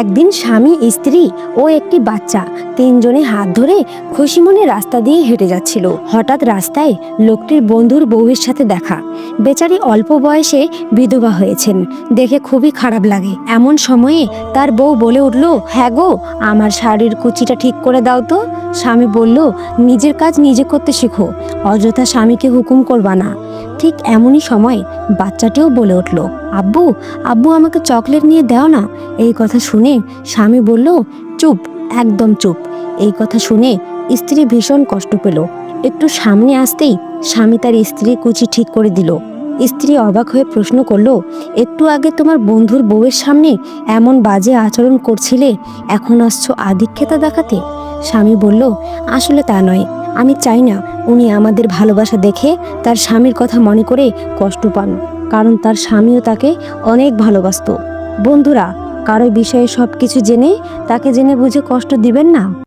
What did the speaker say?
একদিন স্বামী, স্ত্রী ও একটি বাচ্চা তিনজনে হাত ধরে খুশি মনে রাস্তা দিয়ে হেঁটে যাচ্ছিল। হঠাৎ রাস্তায় লোকটির বন্ধুর বউয়ের সাথে দেখা। বেচারি অল্প বয়সে বিধবা হয়েছেন। দেখে খুবই খারাপ লাগে। এমন সময়ে তার বউ বলে উঠল হ্যাঁ গো, আমার শাড়ির কুচিটা ঠিক করে দাও তো। স্বামী বলল, নিজের কাজ নিজে করতে শিখো। অযথা স্বামীকে হুকুম করবা না। ঠিক এমনই সময় বাচ্চাটিও বলে উঠল, আব্বু আব্বু আমাকে চকলেট নিয়ে দাও না। এই কথা শুনে স্বামী বলল, চুপ, একদম চুপ। এই কথা শুনে স্ত্রী ভীষণ কষ্ট পেল। একটু সামনে আসতেই স্বামী তার স্ত্রীর কুচি ঠিক করে দিল। স্ত্রী অবাক হয়ে প্রশ্ন করল, একটু আগে তোমার বন্ধুর বউয়ের সামনে এমন বাজে আচরণ করছিলে, এখন আসছো আধিক্যতা দেখাতে? স্বামী বলল, আসলে তা নয়। আমি চাই না উনি আমাদের ভালোবাসা দেখে তার স্বামীর কথা মনে করে কষ্ট পান, কারণ তার স্বামীও তাকে অনেক ভালোবাসত। বন্ধুরা, কারও বিষয়ে সব কিছু জেনে তাকে জেনে বুঝে কষ্ট দিবেন না?